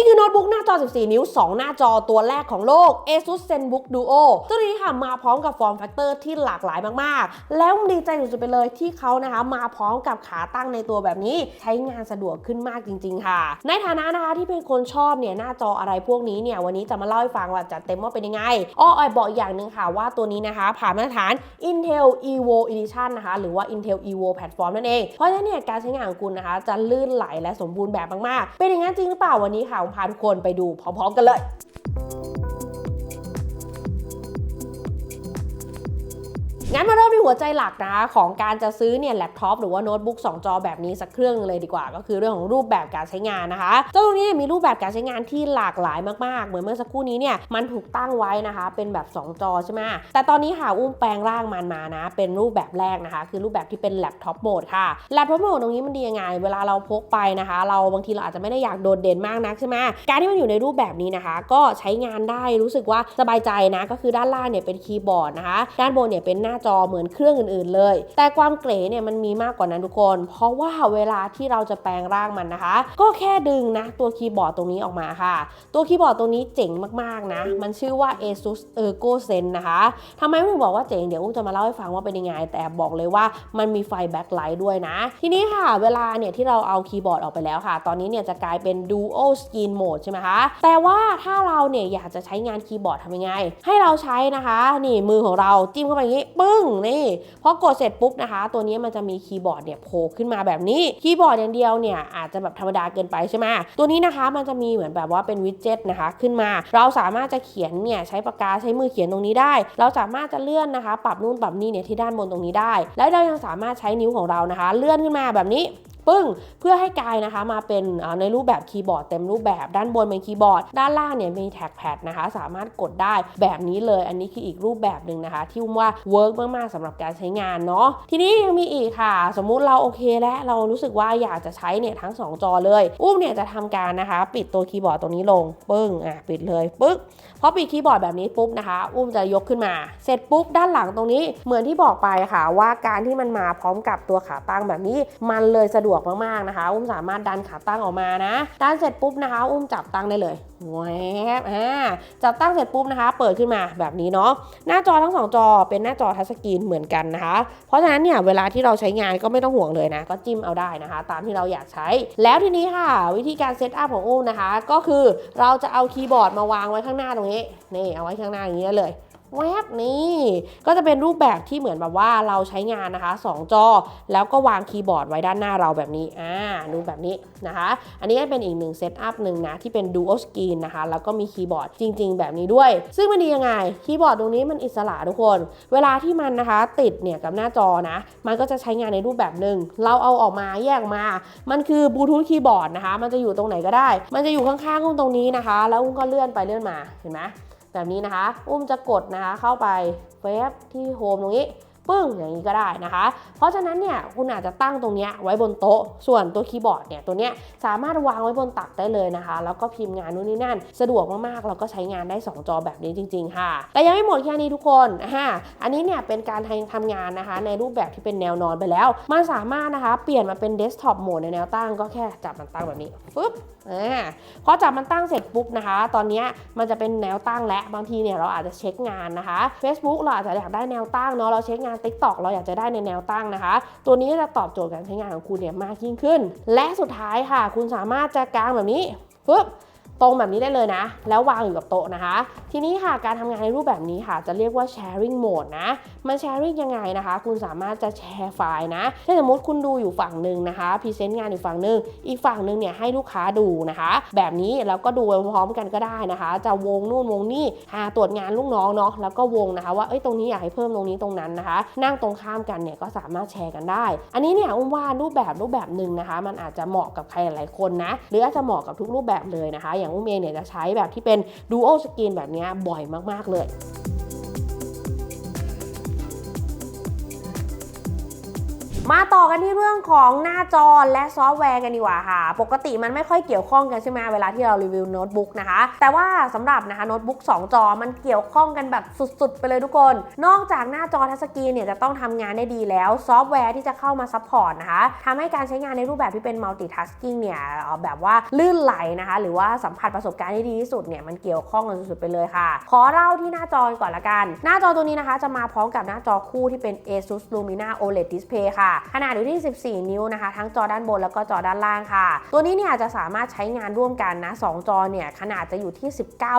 นี่คือโน้ตบุ๊กหน้าจอ 14 นิ้ว 2 หน้าจอตัวแรกของโลก ASUS ZenBook Duo ตัวนี้ค่ะมาพร้อมกับฟอร์มแฟกเตอร์ที่หลากหลายมาก ๆ แล้วดีใจสุดๆไปเลยที่เขานะคะมาพร้อมกับขาตั้งในตัวแบบนี้ ใช้งานสะดวกขึ้นมากจริง ๆ ค่ะ ในฐานะนะคะที่เป็นคนชอบเนี่ยหน้าจออะไรพวกนี้เนี่ยวันนี้จะมาเล่าให้ฟังว่าจัดเต็มว่าเป็นยังไงอ้อออยบอกอีกอย่างหนึ่งค่ะว่าตัวนี้นะคะผ่านมาตรฐาน Intel Evo Edition นะคะหรือว่า Intel Evo Platform นั่นเอง เพราะฉะนั้นเนี่ยการใช้งานของคุณนะคะจะลื่นไหลและสมบูรณ์แบบมากๆ เป็นอย่างนั้นจริงหรือเปล่าวันนี้ค่ะพาทุกคนไปดูพร้อม ๆ กันเลย งั้นมาเริ่มที่หัวใจหลักนะคะของการจะซื้อเนี่ยแล็ปท็อปหรือว่าโน้ตบุ๊ก2จอแบบนี้สักเครื่องเลยดีกว่า ก็คือเรื่องของรูปแบบการใช้งานนะคะเจ้าตัวนี้มีรูปแบบการใช้งานที่หลากหลายมากๆ เหมือนเมื่อสักครู่นี้เนี่ยมันถูกตั้งไว้นะคะ เป็นแบบ 2 จอใช่ไหมแต่ตอนนี้ค่ะอุ้มแปลงร่างมันมานะ เป็นรูปแบบแรกนะคะ คือรูปแบบที่เป็นแล็ปท็อปโหมดค่ะแล็ปท็อปโหมดตรงนี้มันดียังไง เวลาเราพกไปนะคะ เราบางทีเราอาจจะไม่ได้อยากโดดเด่นมากนักใช่ไหมการที่มันอยู่ในรูปแบบนี้นะคะ ก็ใช้งานได้รู้สึกว่าสบายใจนะก็คือด้านล่างเนี่ยเป็นคีย์บอร์ดนะคะด้านบนเนี่ยเป็นหน้าจอเหมือนเครื่องอื่นๆเลย แต่ความเก๋เนี่ยมันมีมากกว่านั้นทุกคน เพราะว่าเวลาที่เราจะแปลงร่างมันนะคะ ก็แค่ดึงนะตัวคีย์บอร์ดตรงนี้ออกมาค่ะ ตัวคีย์บอร์ดตรงนี้เจ๋งมากๆนะ มันชื่อว่า ASUS Ergo Zen นะคะทำไมถึงบอกว่าเจ๋งเดี๋ยวอุ้มจะมาเล่าให้ฟังว่าเป็นยังไง แต่บอกเลยว่ามันมีไฟแบ็คไลท์ด้วยนะ ทีนี้ค่ะ เวลาเนี่ยที่เราเอาคีย์บอร์ดออกไปแล้วค่ะ ตอนนี้เนี่ยจะกลายเป็น Dual Screen Mode ใช่ไหมคะ แต่ว่าถ้าเราเนี่ยอยากจะใช้งานคีย์บอร์ดทำยังไง ให้เราใช้นะคะ นี่มือของเราจิ้มเข้าไปอย่างนี้ปึ้งนี่พอกดเสร็จปุ๊บนะคะ ตัวนี้มันจะมีคีย์บอร์ดเนี่ยโผล่ขึ้นมาแบบนี้คีย์บอร์ดอย่างเดียวเนี่ยอาจจะแบบธรรมดาเกินไปใช่ไหมตัวนี้นะคะมันจะมีเหมือนแบบว่าเป็นวิดเจ็ตนะคะขึ้นมา เราสามารถจะเขียนเนี่ยใช้ปากกาใช้มือเขียนตรงนี้ได้ เราสามารถจะเลื่อนนะคะ ปรับนู่นปรับนี่เนี่ยที่ด้านบนตรงนี้ได้ แล้วเรายังสามารถใช้นิ้วของเรานะคะ เลื่อนขึ้นมาแบบนี้ ปึ้ง เพื่อให้กายนะคะมาเป็นในรูปแบบคีย์บอร์ดเต็มรูปแบบด้านบนเป็นคีย์บอร์ด ด้านล่างเนี่ยมีแท็กแพดนะคะ สามารถกดได้แบบนี้เลย อันนี้คืออีกรูปแบบหนึ่งนะคะ ที่อุ้มว่าเวิร์กมากๆสำหรับการใช้งานเนาะทีนี้ยังมีอีกค่ะ สมมุติเราโอเคแล้วเรารู้สึกว่าอยากจะใช้เนี่ยทั้ง 2 จอเลย อุ้มเนี่ยจะทำการนะคะ ปิดตัวคีย์บอร์ดตรงนี้ลงปึ้งอะปิดเลยปึ๊กพอปิดคีย์บอร์ดแบบนี้ปุ๊บนะคะ อุ้มจะยกขึ้นมา เสร็จปุ๊บด้านหลังตรงนี้เหมือนที่บอกไปค่ะ ว่าการที่มันมาพร้อมกับตัวขาตั้งแบบนี้ มันเลยสะดวกมากๆนะคะ อุ้มสามารถดันขาตั้งออกมานะดันเสร็จปุ๊บนะคะ อุ้มจับตั้งได้เลยแวบอ่าจับตั้งเสร็จปุ๊บนะคะ เปิดขึ้นมาแบบนี้เนาะหน้าจอทั้งสองจอเป็นหน้าจอทัชสกรีนเหมือนกันนะคะ เพราะฉะนั้นเนี่ยเวลาที่เราใช้งานก็ไม่ต้องห่วงเลยนะ ก็จิ้มเอาได้นะคะ ตามที่เราอยากใช้ แล้วทีนี้ค่ะ วิธีการเซตอัพของอุ้มนะคะ ก็คือเราจะเอาคีย์บอร์ดมาวางไว้ข้างหน้าตรงนี้นี่เอาไว้ข้างหน้าอย่างนี้เลย แวบนี่ก็จะเป็นรูปแบบที่เหมือนแบบว่าเราใช้งานนะคะ 2 จอ แล้วก็วางคีย์บอร์ดไว้ด้านหน้าเราแบบนี้อ่าดูแบบนี้นะคะ อันนี้ก็เป็นอีกหนึ่งเซตอัพหนึ่งนะที่เป็น dual screen นะคะ แล้วก็มีคีย์บอร์ดจริง ๆ แบบนี้ด้วย ซึ่งมันดียังไงคีย์บอร์ดตรงนี้มันอิสระทุกคน เวลาที่มันนะคะติดเนี่ยกับหน้าจอนะ มันก็จะใช้งานในรูปแบบหนึ่งเราเอาออกมาแยกมา มันคือบลูทูธคีย์บอร์ดนะคะ มันจะอยู่ตรงไหนก็ได้ มันจะอยู่ข้างๆอุ้มตรงนี้นะคะ แล้วอุ้มก็เลื่อนไปเลื่อนมาเห็นไหม แบบนี้นะคะ อุ้มจะกดนะคะเข้าไปเว็บที่โฮมตรงนี้ ปึ้งอย่างนี้ก็ได้นะคะ เพราะฉะนั้นเนี่ยคุณอาจจะตั้งตรงเนี้ยไว้บนโต๊ะ ส่วนตัวคีย์บอร์ดเนี่ยตัวเนี้ยสามารถวางไว้บนตักได้เลยนะคะ แล้วก็พิมพ์งานนู่นนี่นั่น สะดวกมากๆ แล้วก็ใช้งานได้ 2 จอแบบนี้จริง ๆ ค่ะ แต่ยังไม่หมดแค่นี้ทุกคนอ่าอันนี้เนี่ยเป็นการทำงานนะคะ ในรูปแบบที่เป็นแนวนอนไปแล้ว มันสามารถนะคะเปลี่ยนมาเป็นเดสก์ท็อปโหมดในแนวตั้งก็แค่จับมันตั้งแบบนี้ปึ๊บอ่าพอจับมันตั้งเสร็จปุ๊บนะคะ ตอนเนี้ยมันจะเป็นแนวตั้งและบางทีเนี่ยเราอาจจะเช็คงานนะคะ Facebook เราอาจจะอยากได้แนวตั้งเนาะเราเช็คงาน TikTok เราอยากจะได้ในแนวตั้งนะคะ ตัวนี้จะตอบโจทย์การใช้งานของคุณเนี่ยมากยิ่งขึ้น และสุดท้ายค่ะ คุณสามารถจะกางแบบนี้ปึ๊บ ตรงแบบนี้ได้เลยนะ แล้ววางอยู่กับโต๊ะนะคะ ทีนี้ค่ะการทำงานในรูปแบบนี้ค่ะ จะเรียกว่า sharing mode นะ มัน sharing ยังไงนะคะ คุณสามารถจะแชร์ไฟล์นะถ้าสมมติคุณดูอยู่ฝั่งหนึ่งนะคะพรีเซนต์งานอีกฝั่งหนึ่งอีกฝั่งหนึ่งเนี่ยให้ลูกค้าดูนะคะ แบบนี้แล้วก็ดูไปพร้อมกันก็ได้นะคะ จะวงนู่นวงนี่หาตรวจงานลูกน้องเนาะแล้วก็วงนะคะ ว่าเอ้ยตรงนี้อยากให้เพิ่มตรงนี้ตรงนั้นนะคะ นั่งตรงข้ามกันเนี่ยก็สามารถแชร์กันได้ อันนี้เนี่ยอุ้มว่ารูปแบบรูปแบบหนึ่งนะคะ มันอาจจะเหมาะกับใครหลายคนนะหรืออาจจะเหมาะกับทุกรูปแบบเลยนะคะ อย่างอุ้มเองเนี่ยจะใช้แบบที่เป็นดูโอสกินแบบนี้บ่อยมากๆเลย มาต่อกันที่เรื่องของหน้าจอและซอฟต์แวร์กันดีกว่าค่ะ ปกติมันไม่ค่อยเกี่ยวข้องกันใช่ไหมเวลาที่เรารีวิวโน้ตบุ๊กนะคะ แต่ว่าสำหรับนะคะโน้ตบุ๊ก2 จอมันเกี่ยวข้องกันแบบสุดๆ ไปเลยทุกคน นอกจากหน้าจอทัชสกรีนเนี่ยจะต้องทำงานได้ดีแล้วซอฟต์แวร์ที่จะเข้ามาซัพพอร์ตนะคะทำให้การใช้งานในรูปแบบที่เป็น multitasking เนี่ยแบบว่าลื่นไหลนะคะ หรือว่าสัมผัสประสบการณ์ที่ดีที่สุดเนี่ยมันเกี่ยวข้องกันสุดๆไปเลยค่ะ ขอเล่าที่หน้าจอก่อนละกัน หน้าจอตัวนี้นะคะ จะมาพร้อมกับหน้าจอคู่ที่เป็น ASUS Lumina OLED Display ค่ะขนาดอยู่ที่ 14 นิ้วนะคะ ทั้งจอด้านบนแล้วก็จอด้านล่างค่ะ ตัวนี้เนี่ยจะสามารถใช้งานร่วมกันนะ2จอเนี่ยขนาดจะอยู่ที่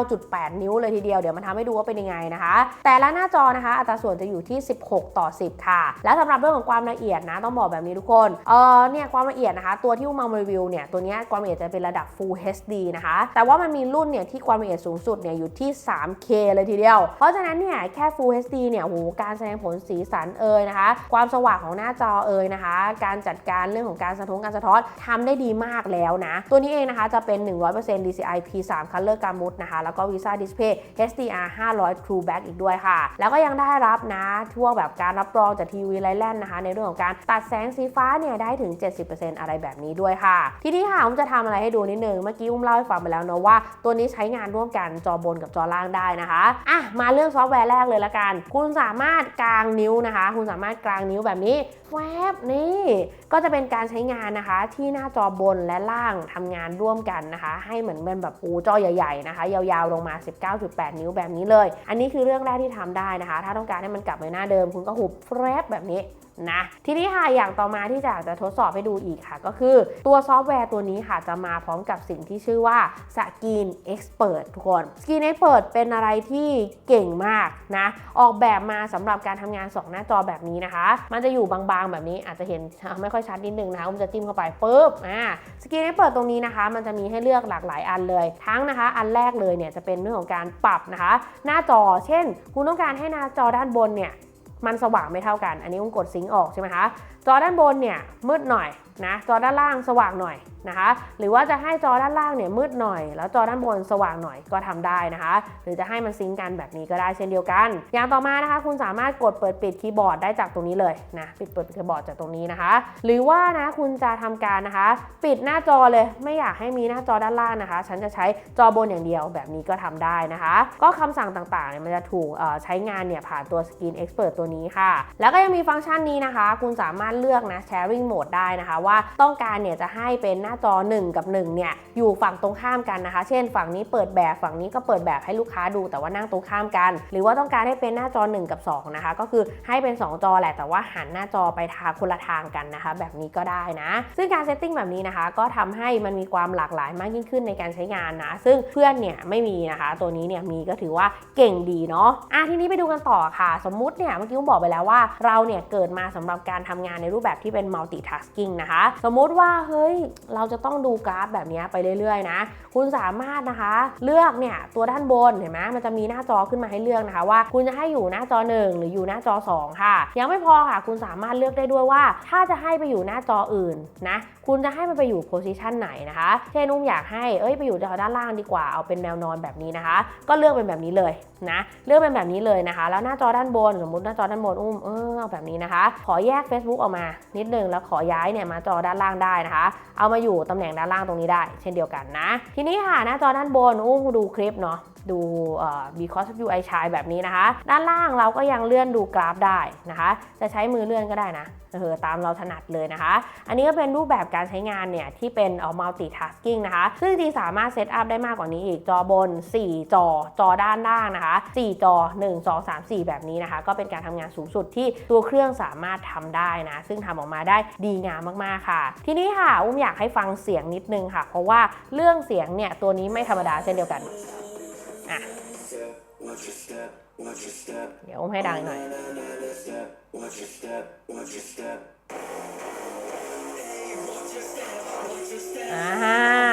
19.8 นิ้วเลยทีเดียว เดี๋ยวมันทำให้ดูว่าเป็นยังไงนะคะ แต่ละหน้าจอนะคะ อัตราส่วนจะอยู่ที่ 16 ต่อ 10 ค่ะ แล้วสำหรับเรื่องของความละเอียดนะต้องบอกแบบนี้ทุกคนเออเนี่ยความละเอียดนะคะ ตัวที่อุ้มารีวิวเนี่ยตัวนี้ความละเอียดจะเป็นระดับ Full HD นะคะ แต่ว่ามันมีรุ่นเนี่ยที่ความละเอียดสูงสุดเนี่ยอยู่ที่ 3K เลยทีเดียว เพราะฉะนั้นเนี่ยแค่ Full HD เนี่ยโหการแสดงผลสีสันเอ่ยนะคะ ความสว่างของหน้าจอเอ่ยนะคะ การจัดการเรื่องของการสะท้อนการสะท้อนทำได้ดีมากแล้วนะ ตัวนี้เองนะคะจะเป็น 100% DCI P3 Color Gamut นะคะ แล้วก็ Visa Display HDR 500 True Back อีกด้วยค่ะ แล้วก็ยังได้รับนะทั่วแบบการรับรองจากทีวีไลแลนด์นะคะ ในเรื่องของการตัดแสงสีฟ้าเนี่ยได้ถึง 70%อะไรแบบนี้ด้วยค่ะ ทีนี้ค่ะอุ้มจะทำอะไรให้ดูนิดนึง เมื่อกี้อุ้มเล่าให้ฟังไปแล้วเนอะว่าตัวนี้ใช้งานร่วมกันจอบนกับจอล่างได้นะคะอะมาเรื่องซอฟต์แวร์แรกเลยละกัน คุณสามารถกางนิ้วนะคะ คุณสามารถกางนิ้วแบบนี้แวบนี่ก็จะเป็นการใช้งานนะคะ ที่หน้าจอบนและล่างทำงานร่วมกันนะคะ ให้เหมือนเป็นแบบปูจอใหญ่ๆนะคะ ยาวๆลงมา 19.8 นิ้วแบบนี้เลย อันนี้คือเรื่องแรกที่ทำได้นะคะ ถ้าต้องการให้มันกลับไปหน้าเดิม คุณก็หุบแฟบแบบนี้นะทีนี้ค่ะอย่างต่อมาที่จะจะทดสอบให้ดูอีกค่ะ ก็คือตัวซอฟต์แวร์ตัวนี้ค่ะจะมาพร้อมกับสิ่งที่ชื่อว่า Skin Expert ทุกคน Skin Expert เพรสเป็นอะไรที่เก่งมากนะออกแบบมาสำหรับการทำงาน 2 หน้าจอแบบนี้นะคะ มันจะอยู่บางๆแบบนี้อาจจะเห็นไม่ค่อยชัดนิดนึงนะคะผมจะจิ้มเข้าไปปุ๊บอ่าสกีนี้เปิดตรงนี้นะคะ มันจะมีให้เลือกหลากหลายอันเลย ทั้งนะคะ อันแรกเลยเนี่ยจะเป็นเรื่องของการปรับนะคะ หน้าจอ เช่น คุณต้องการให้หน้าจอด้านบนเนี่ยมันสว่างไม่เท่ากัน อันนี้ผมกดซิงค์ออกใช่ไหมคะจอด้านบนเนี่ยมืดหน่อยนะจอด้านล่างสว่างหน่อยนะคะ หรือว่าจะให้จอด้านล่างเนี่ยมืดหน่อย แล้วจอด้านบนสว่างหน่อยก็ทำได้นะคะ หรือจะให้มันซิงกันแบบนี้ก็ได้เช่นเดียวกัน อย่างต่อมานะคะ คุณสามารถกดเปิดปิดคีย์บอร์ดได้จากตรงนี้เลยนะปิดเปิดคีย์บอร์ดจากตรงนี้นะคะ หรือว่านะคุณจะทำการนะคะ ปิดหน้าจอเลยไม่อยากให้มีหน้าจอด้านล่างนะคะ ฉันจะใช้จอบนอย่างเดียวแบบนี้ก็ทำได้นะคะ ก็คำสั่งต่างๆเนี่ยมันจะถูกใช้งานเนี่ยผ่านตัว Screen Expert ตัวนี้ค่ะ แล้วก็ยังมีฟังก์ชันนี้นะคะ คุณสามารถเลือกนะ Sharing Mode ได้นะคะ ว่าต้องการเนี่ยจะให้เป็นหน้าจอ 1 กับ1เนี่ยอยู่ฝั่งตรงข้ามกันนะคะ เช่น ฝั่งนี้เปิดแบบฝั่งนี้ก็เปิดแบบให้ลูกค้าดูแต่ว่านั่งตรงข้ามกัน หรือว่าต้องการให้เป็นหน้าจอ 1 กับ 2 นะคะ ก็คือให้เป็น 2 จอแหละแต่ว่าหันหน้าจอไปทางคนละทางกันนะคะ แบบนี้ก็ได้นะ ซึ่งการเซตติ้งแบบนี้นะคะ ก็ทำให้มันมีความหลากหลายมากยิ่งขึ้นในการใช้งานนะ ซึ่งเพื่อนเนี่ยไม่มีนะคะ ตัวนี้เนี่ยมีก็ถือว่าเก่งดีเนาะอะทีนี้ไปดูกันต่อค่ะ สมมุติเนี่ยเมื่อกี้ผมบอกไปแล้วว่าเราเนี่ยเกิดมาสำหรับการทำงานในรูปแบบที่เป็น multitasking นะคะ สมมติว่าเฮ้ยเราจะต้องดูกราฟแบบนี้ไปเรื่อยๆนะ คุณสามารถนะคะเลือกเนี่ยตัวด้านบนเห็นไหมมันจะมีหน้าจอขึ้นมาให้เลือกนะคะ ว่าคุณจะให้อยู่หน้าจอ 1 หรืออยู่หน้าจอ 2 ค่ะ ยังไม่พอค่ะ คุณสามารถเลือกได้ด้วยว่า ถ้าจะให้ไปอยู่หน้าจออื่นนะคุณจะให้มันไปอยู่โพซิชันไหนนะคะเช่นนุ่มอยากให้เอ้ยไปอยู่จอด้านล่างดีกว่าเอาเป็นแนวนอนแบบนี้นะคะ ก็เลือกเป็นแบบนี้เลยนะเลือกเป็นแบบนี้เลยนะคะ แล้วหน้าจอด้านบนสมมติหน้าจอด้านบนอุ้มเออเอาแบบนี้นะคะ ขอแยก Facebook ออกมา นิดนึงแล้วขอย้ายเนี่ยมาจอด้านล่างได้นะคะ เอามาอยู่ตำแหน่งด้านล่างตรงนี้ได้ เช่นเดียวกันนะ ทีนี้ค่ะหน้าจอด้านบนอุ้มดูคลิปเนาะ ดูเอ่อ because of you I shine แบบนี้นะคะ ด้านล่างเราก็ยังเลื่อนดูกราฟได้นะคะ จะใช้มือเลื่อนก็ได้นะเออตามเราถนัดเลยนะคะ อันนี้ก็เป็นรูปแบบการใช้งานเนี่ย ที่เป็นเอ่อ multitasking นะคะ ซึ่งจริงสามารถเซตอัพได้มากกว่านี้อีก จอบน 4 จอ จอด้านล่างนะคะ 4 จอ 1 2 3 4 แบบนี้นะคะ ก็เป็นการทำงานสูงสุดที่ตัวเครื่องสามารถทำได้นะ ซึ่งทำออกมาได้ดีงามมากๆค่ะ ทีนี้ค่ะ อุ้มอยากให้ฟังเสียงนิดนึงค่ะ เพราะว่าเรื่องเสียงเนี่ย ตัวนี้ไม่ธรรมดาเช่นเดียวกัน อะเดี๋ยวอุ้มให้ดังหน่อย อ่า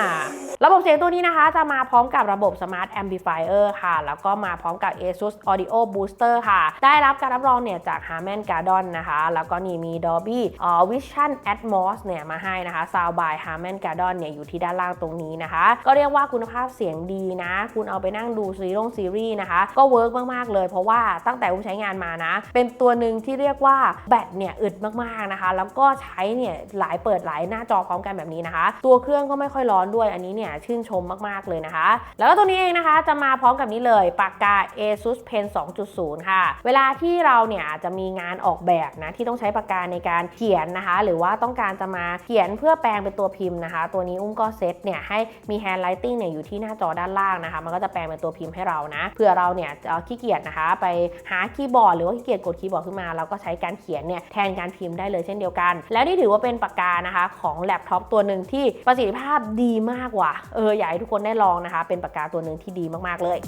ระบบเสียงตัวนี้นะคะ จะมาพร้อมกับระบบ Smart Amplifier ค่ะ แล้วก็มาพร้อมกับ ASUS Audio Booster ค่ะ ได้รับการรับรองเนี่ยจาก Harman Kardon นะคะ แล้วก็นี่มี Dolby เอ่อ Vision Atmos เนี่ยมาให้นะคะ Sound by Harman Kardon เนี่ยอยู่ที่ด้านล่างตรงนี้นะคะ ก็เรียกว่าคุณภาพเสียงดีนะ คุณเอาไปนั่งดูซีรีส์ซีรีส์นะคะ ก็เวิร์กมาก ๆ เลย เพราะว่าตั้งแต่อุ้มใช้งานมานะ เป็นตัวหนึ่งที่เรียกว่าแบตเนี่ยอึดมาก ๆ นะคะ แล้วก็ใช้เนี่ยหลายเปิดหลายหน้าจอพร้อมกันแบบนี้นะคะ ตัวเครื่องก็ไม่ค่อยร้อนด้วย อันนี้เนี่ยชื่นชมมากๆเลยนะคะ แล้วก็ตัวนี้เองนะคะจะมาพร้อมกับนี้เลยปากกา ASUS Pen 2.0 ค่ะ เวลาที่เราเนี่ยจะมีงานออกแบบนะที่ต้องใช้ปากกาในการเขียนนะคะ หรือว่าต้องการจะมาเขียนเพื่อแปลงเป็นตัวพิมพ์นะคะ ตัวนี้อุ้มก็เซตเนี่ยให้มี handwriting เนี่ยอยู่ที่หน้าจอด้านล่างนะคะ มันก็จะแปลงเป็นตัวพิมพ์ให้เรานะเผื่อเราเนี่ยจะขี้เกียจนะคะ ไปหาคีย์บอร์ดหรือว่าขี้เกียจกดคีย์บอร์ดขึ้นมาเราก็ใช้การเขียนเนี่ยแทนการพิมพ์ได้เลยเช่นเดียวกัน แล้วนี่ถือว่าเป็นปากกานะคะของแล็ปท็อปตัวหนึ่งที่ประสิทธิภาพดีมากว่ะเอออยากให้ทุกคนได้ลองนะคะ เป็นปากกาตัวหนึ่งที่ดีมากๆเลย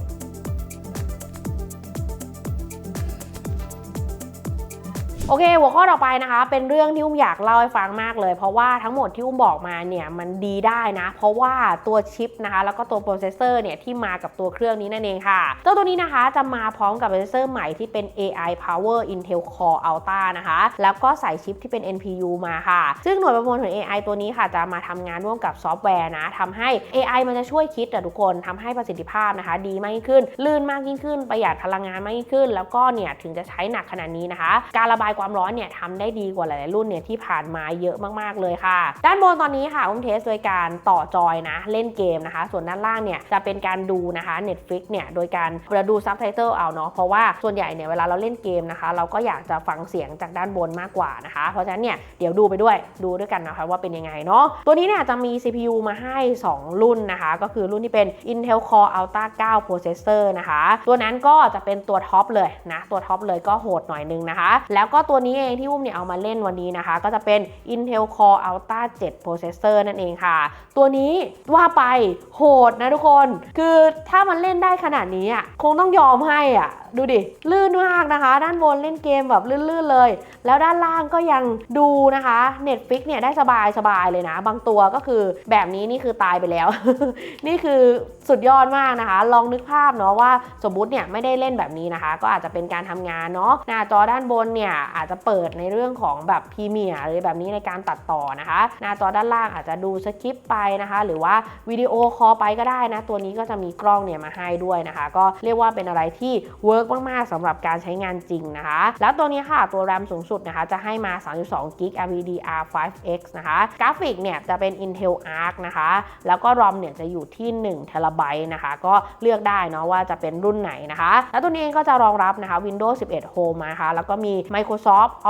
โอเค หัวข้อต่อไปนะคะ เป็นเรื่องที่อุ้มอยากเล่าให้ฟังมากเลย เพราะว่าทั้งหมดที่อุ้มบอกมาเนี่ยมันดีได้นะ เพราะว่าตัวชิปนะคะ แล้วก็ตัวโปรเซสเซอร์เนี่ยที่มากับตัวเครื่องนี้นั่นเองค่ะเจ้าตัวนี้นะคะจะมาพร้อมกับโปรเซสเซอร์ใหม่ที่เป็น AI Power Intel Core Ultra นะคะ แล้วก็ใส่ชิปที่เป็น NPU มาค่ะ ซึ่งหน่วยประมวลผล AI ตัวนี้ค่ะ จะมาทำงานร่วมกับซอฟต์แวร์นะทำให้ AI มันจะช่วยคิดอะทุกคนทำให้ประสิทธิภาพนะคะ ดีมากยิ่งขึ้น ลื่นมากยิ่งขึ้น ประหยัดพลังงานมากยิ่งขึ้น แล้วก็เนี่ยถึงจะใช้หนักขนาดนี้นะคะ การระบายความร้อนเนี่ยทำได้ดีกว่าหลายๆรุ่นเนี่ยที่ผ่านมาเยอะมากๆเลยค่ะ ด้านบนตอนนี้ค่ะอุ้มเทสโดยการต่อจอยนะเล่นเกมนะคะ ส่วนด้านล่างเนี่ยจะเป็นการดูนะคะ Netflix เนี่ยโดยการเราดูซับไตเติลเอาเนาะเพราะว่าส่วนใหญ่เนี่ยเวลาเราเล่นเกมนะคะ เราก็อยากจะฟังเสียงจากด้านบนมากกว่านะคะ เพราะฉะนั้นเนี่ยเดี๋ยวดูไปด้วยดูด้วยกันนะคะว่าเป็นยังไงเนาะตัวนี้เนี่ยจะมี CPU มาให้ 2 รุ่นนะคะ ก็คือรุ่นที่เป็น Intel Core Ultra 9 Processor นะคะ ตัวนั้นก็จะเป็นตัวท็อปเลยนะตัวท็อปเลยก็โหดหน่อยนึงนะคะ แล้วก็็ตัวนี้เองที่อุ้มเนี่ยเอามาเล่นวันนี้นะคะ ก็จะเป็น Intel Core Ultra 7 Processor นั่นเองค่ะ ตัวนี้ว่าไปโหดนะทุกคน คือถ้ามันเล่นได้ขนาดนี้อะคงต้องยอมให้อะ ดูดิ ลื่นมากนะคะ ด้านบนเล่นเกมแบบลื่นๆเลย แล้วด้านล่างก็ยังดูนะคะ Netflix เนี่ยได้สบายสบายเลยนะ บางตัวก็คือแบบนี้นี่คือตายไปแล้ว นี่คือสุดยอดมากนะคะ ลองนึกภาพเนาะว่าสมมติเนี่ยไม่ได้เล่นแบบนี้นะคะ ก็อาจจะเป็นการทำงานเนาะหน้าจอด้านบนเนี่ยอาจจะเปิดในเรื่องของแบบพรีเมียร์หรือแบบนี้ในการตัดต่อนะคะ หน้าจอด้านล่างอาจจะดูสคริปไปนะคะ หรือว่าวิดีโอคอลไปก็ได้นะ ตัวนี้ก็จะมีกล้องเนี่ยมาให้ด้วยนะคะ ก็เรียกว่าเป็นอะไรที่เวิร์กมากๆสำหรับการใช้งานจริงนะคะ แล้วตัวนี้ค่ะตัว RAM สูงสุดนะคะจะให้มา 32 g b LPDDR5X นะคะกราฟิกเนี่ยจะเป็น Intel Arc นะคะ แล้วก็ ROM เนี่ยจะอยู่ที่1 t b นะคะ ก็เลือกได้เนาะว่าจะเป็นรุ่นไหนนะคะ แล้วตัวนี้เองก็จะรองรับนะคะ Windows 11 Home นะคะ แล้วก็มี Microsoft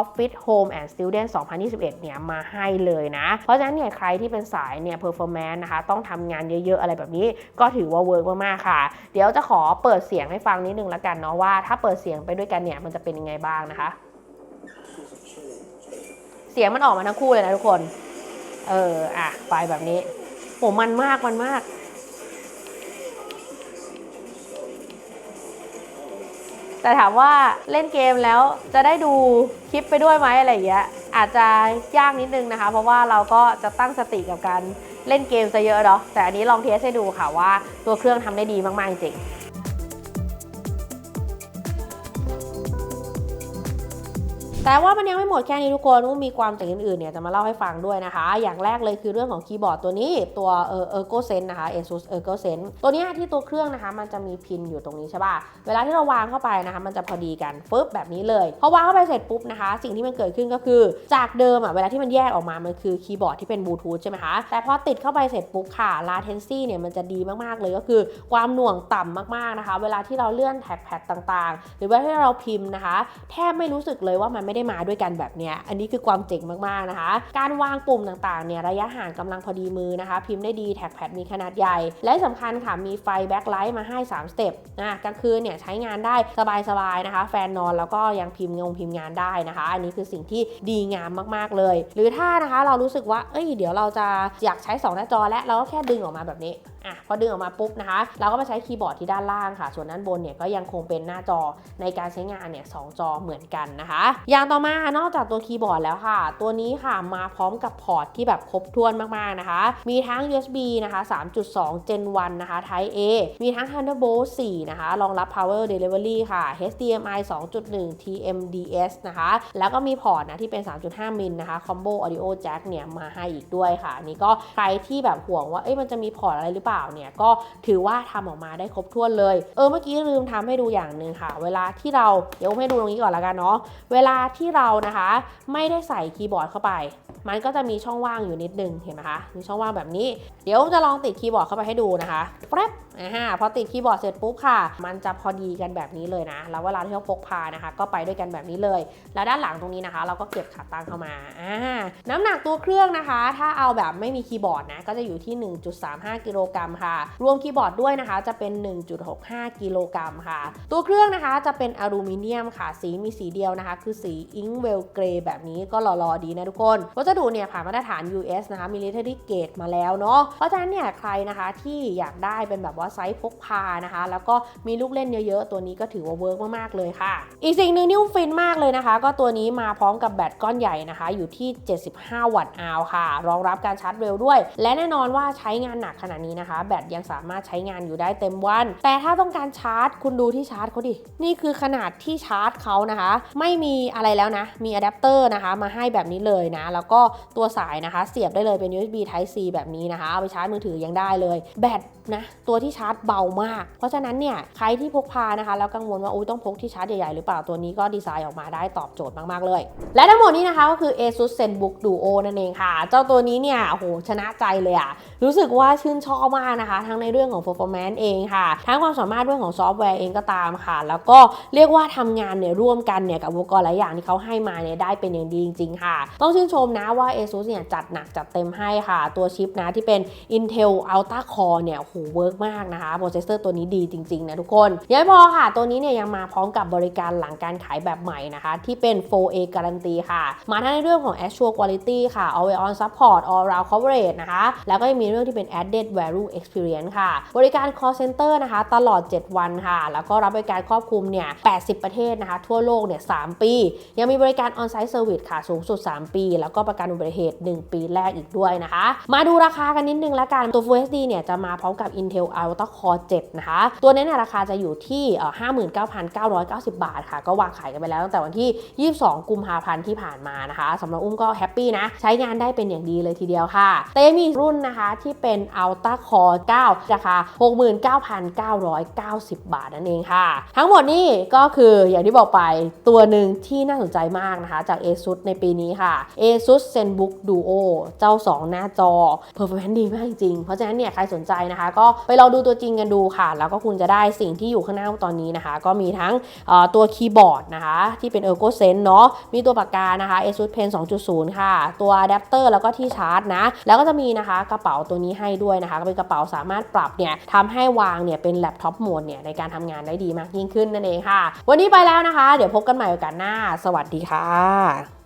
Office Home and Student 2021 เนี่ยมาให้เลยนะ เพราะฉะนั้นเนี่ยใครที่เป็นสายเนี่ย performance นะคะ ต้องทำงานเยอะ ๆ อะไรแบบนี้ ก็ถือว่าเวิร์กมาก ๆ ค่ะ เดี๋ยวจะขอเปิดเสียงให้ฟังนิดนึงละกันเนาะว่าถ้าเปิดเสียงไปด้วยกันเนี่ย มันจะเป็นยังไงบ้างนะคะ เสียงมันออกมาทั้งคู่เลยนะทุกคน เออ อะ ไปแบบนี้โหมันมาก มันมาก แต่ถามว่าเล่นเกมแล้วจะได้ดูคลิปไปด้วยไหมอะไรอย่างเงี้ยอาจจะยากนิดนึงนะคะ เพราะว่าเราก็จะตั้งสติกับการเล่นเกมซะเยอะเนาะแต่อันนี้ลองเทสให้ดูค่ะว่าตัวเครื่องทำได้ดีมากๆจริง แต่ว่ามันยังไม่หมดแค่นี้ทุกคนมีความเจ๋งอื่นๆเนี่ยจะมาเล่าให้ฟังด้วยนะคะ อย่างแรกเลยคือเรื่องของคีย์บอร์ดตัวนี้ตัวเออเออร์โกเซนนะคะ ASUS e r g o s e n ตัวนี้ที่ตัวเครื่องนะคะ มันจะมีพินอยู่ตรงนี้ใช่ป่ะเวลาที่เราวางเข้าไปนะคะ มันจะพอดีกันฟึบแบบนี้เลยพอวางเข้าไปเสร็จปุ๊บนะคะ สิ่งที่มันเกิดขึ้นก็คือ จากเดิมอะเวลาที่มันแยกออกมามันคือคีย์บอร์ดที่เป็นบลูทูธใช่ไหมคะแต่พอติดเข้าไปเสร็จปุ๊บค่ะ latency เนี่ยมันจะดีมากๆเลยก็คือ ความหน่วงต่ำมากๆนะคะ เวลาที่เราเลื่อนแท็กแพดต่างๆ หรือว่าที่เราพิมพ์นะคะ แทบไม่รู้สึกเลยว่ามันไม่ไได้มาด้วยกันแบบเนี้ยอันนี้คือความเจ๋งมากๆนะคะ การวางปุ่มต่างๆเนี่ยระยะห่างกำลังพอดีมือนะคะ พิมพ์ได้ดีแท็กแพดมีขนาดใหญ่ และสำคัญค่ะมีไฟแบ็คไลท์มาให้ 3 สเต็ปนะกลางคืนเนี่ยใช้งานได้สบายๆนะคะ แฟนนอนแล้วก็ยังพิมพ์งงพิมพ์งานได้นะคะ อันนี้คือสิ่งที่ดีงามมากๆเลย หรือถ้านะคะเรารู้สึกว่าเอ้ยเดี๋ยวเราจะอยากใช้ 2 หน้าจอและเราก็แค่ดึงออกมาแบบนี้ อะพอดึงออกมาปุ๊บนะคะ เราก็มาใช้คีย์บอร์ดที่ด้านล่างค่ะ ส่วนด้านบนเนี่ยก็ยังคงเป็นหน้าจอในการใช้งานเนี่ยสองจอเหมือนกันนะคะ อย่างต่อมานอกจากตัวคีย์บอร์ดแล้วค่ะ ตัวนี้ค่ะมาพร้อมกับพอร์ตที่แบบครบถ้วนมากๆนะคะ มีทั้ง USB นะคะ 3.2 Gen 1 นะคะ Type A มีทั้ง Thunderbolt 4 นะคะ รองรับ Power Delivery ค่ะ HDMI 2.1 TMDS นะคะ แล้วก็มีพอร์ตนะที่เป็น 3.5 มิลนะคะ Combo Audio Jack เนี่ยมาให้อีกด้วยค่ะนนี่ก็ใครที่แบบห่วงว่าเอ้ยมันจะมีพอร์ตอะไรหรือเปล่าเนี่ยก็ถือว่าทำออกมาได้ครบถ้วนเลย เออเมื่อกี้ลืมทำให้ดูอย่างหนึ่งค่ะ เวลาที่เราเดี๋ยวให้ดูตรงนี้ก่อนละกันเนาะเวลาที่เรานะคะ ไม่ได้ใส่คีย์บอร์ดเข้าไป มันก็จะมีช่องว่างอยู่นิดนึงเห็นไหมคะมีช่องว่างแบบนี้ เดี๋ยวจะลองติดคีย์บอร์ดเข้าไปให้ดูนะคะแป๊บอ่าพอติดคีย์บอร์ดเสร็จปุ๊บค่ะ มันจะพอดีกันแบบนี้เลยนะ แล้วเวลาที่เราพกพานะคะ ก็ไปด้วยกันแบบนี้เลย แล้วด้านหลังตรงนี้นะคะ เราก็เก็บขาตั้งเข้ามาอ่าน้ำหนักตัวเครื่องนะคะ ถ้าเอาแบบไม่มีคีย์บอร์ดนะก็จะอยู่ที่ 1.35กิโลกรัมค่ะ รวมคีย์บอร์ดด้วยนะคะ จะเป็น 1.65 กิโลกรัมค่ะ ตัวเครื่องนะคะจะเป็นอลูมิเนียมค่ะ สีมีสีเดียวนะคะ คือสีอิงเวลเกรย์แบบนี้ก็หล่อๆดีนะทุกคน วัสดุเนี่ยผ่านมาตรฐาน US นะคะ military grade มาแล้วเนาะ เพราะฉะนั้นเนี่ยใครนะคะที่อยากได้เป็นแบบว่าไซส์พกพานะคะ แล้วก็มีลูกเล่นเยอะๆ ตัวนี้ก็ถือว่าเวิร์กมากๆเลยค่ะ อีกสิ่งหนึ่งที่ฟินมากเลยนะคะ ก็ตัวนี้มาพร้อมกับแบตก้อนใหญ่นะคะ อยู่ที่ 75 วัตต์อาวค่ะ รองรับการชาร์จเร็วด้วย และแน่นอนว่าใช้งานหนักขนาดนี้นะคะแบตยังสามารถใช้งานอยู่ได้เต็มวัน แต่ถ้าต้องการชาร์จ คุณดูที่ชาร์จเขาดิ นี่คือขนาดที่ชาร์จเขานะคะ ไม่มีอะไรแล้วนะ มีอะแดปเตอร์นะคะ มาให้แบบนี้เลยนะ แล้วก็ตัวสายนะคะ เสียบได้เลยเป็น USB Type C แบบนี้นะคะ เอาไปชาร์จมือถือยังได้เลย แบต นะ ตัวที่ชาร์จเบามาก เพราะฉะนั้นเนี่ยใครที่พกพานะคะแล้วกังวลว่าอุ้ยต้องพกที่ชาร์จใหญ่ๆหรือเปล่าตัวนี้ก็ดีไซน์ออกมาได้ตอบโจทย์มากๆเลย และทั้งหมดนี้นะคะก็คือ ASUS ZenBook Duo นั่นเองค่ะ เจ้าตัวนี้เนี่ยโหชนะใจเลยอะรู้สึกว่าชื่นชอบมากนะคะ ทั้งในเรื่องของ performance เองค่ะ ทั้งความสามารถเรื่องของซอฟต์แวร์เองก็ตามค่ะ แล้วก็เรียกว่าทำงานเนี่ยร่วมกันเนี่ยกับอุปกรณ์หลายอย่างที่เขาให้มาเนี่ยได้เป็นอย่างดีจริงๆค่ะ ต้องชื่นชมนะว่า ASUS เนี่ยจัดหนักจัดเต็มให้ค่ะ ตัวชิปนะที่เป็น Intel Ultra Core เนี่ยโหเวิร์กมากนะคะโปรเซสเซอร์ตัวนี้ดีจริงๆนะทุกคนยังไม่พอค่ะ ตัวนี้เนี่ยยังมาพร้อมกับบริการหลังการขายแบบใหม่นะคะ ที่เป็น 4A การันตีค่ะ มาทั้งในเรื่องของ Assure Quality ค่ะ Always On Support All Round Coverage นะคะ แล้วก็ยังมีเรื่องที่เป็น Added Value Experience ค่ะ บริการ Call Center นะคะ ตลอด 7 วันค่ะ แล้วก็รับบริการครอบคลุมเนี่ย 80 ประเทศนะคะ ทั่วโลกเนี่ย 3 ปี ยังมีบริการ On-Site Service ค่ะ สูงสุด 3 ปี แล้วก็ประกันอุบัติเหตุ 1 ปีแรกอีกด้วยนะคะ มาดูราคากันนิดนึงละกัน ตัว Full HD เนี่ยจะมาพร้อมกับ Intel Ultra Core 7 นะคะ ตัวนี้เนี่ยราคาจะอยู่ที่เอ่อ59,990 บาทค่ะ ก็วางขายกันไปแล้วตั้งแต่วันที่ 22 กุมภาพันธ์ที่ผ่านมานะคะสำหรับอุ้มก็แฮปปี้นะ ใช้งานได้เป็นอย่างดีเลยทีเดียวค่ะแต่ยังมีรุ่นนะคะที่เป็น Ultra Core 9 ราคา 69,990 บาทนั่นเองค่ะ ทั้งหมดนี้ก็คืออย่างที่บอกไปตัวหนึ่งที่น่าสนใจมากนะคะ จาก ASUS ในปีนี้ค่ะ ASUS ZenBook Duo เจ้า 2 หน้าจอ performance ดีมากจริง เพราะฉะนั้นเนี่ยใครสนใจนะคะก็ไปลองดูตัวจริงกันดูค่ะ แล้วก็คุณจะได้สิ่งที่อยู่ข้างหน้าตอนนี้นะคะ ก็มีทั้งตัวคีย์บอร์ดนะคะที่เป็น Ergo Sense เนาะมีตัวปากกานะคะ ASUS Pen 2.0 ค่ะ ตัวอะแดปเตอร์แล้วก็ที่ชาร์จนะ แล้วก็จะมีนะคะกระเป๋าตัวนี้ให้ด้วยนะคะ ก็เป็นกระเป๋าสามารถปรับเนี่ยทำให้วางเนี่ยเป็นแล็ปท็อปโหมดเนี่ยในการทำงานได้ดีมากยิ่งขึ้นนั่นเองค่ะ วันนี้ไปแล้วนะคะ เดี๋ยวพบกันใหม่โอกาสหน้า สวัสดีค่ะ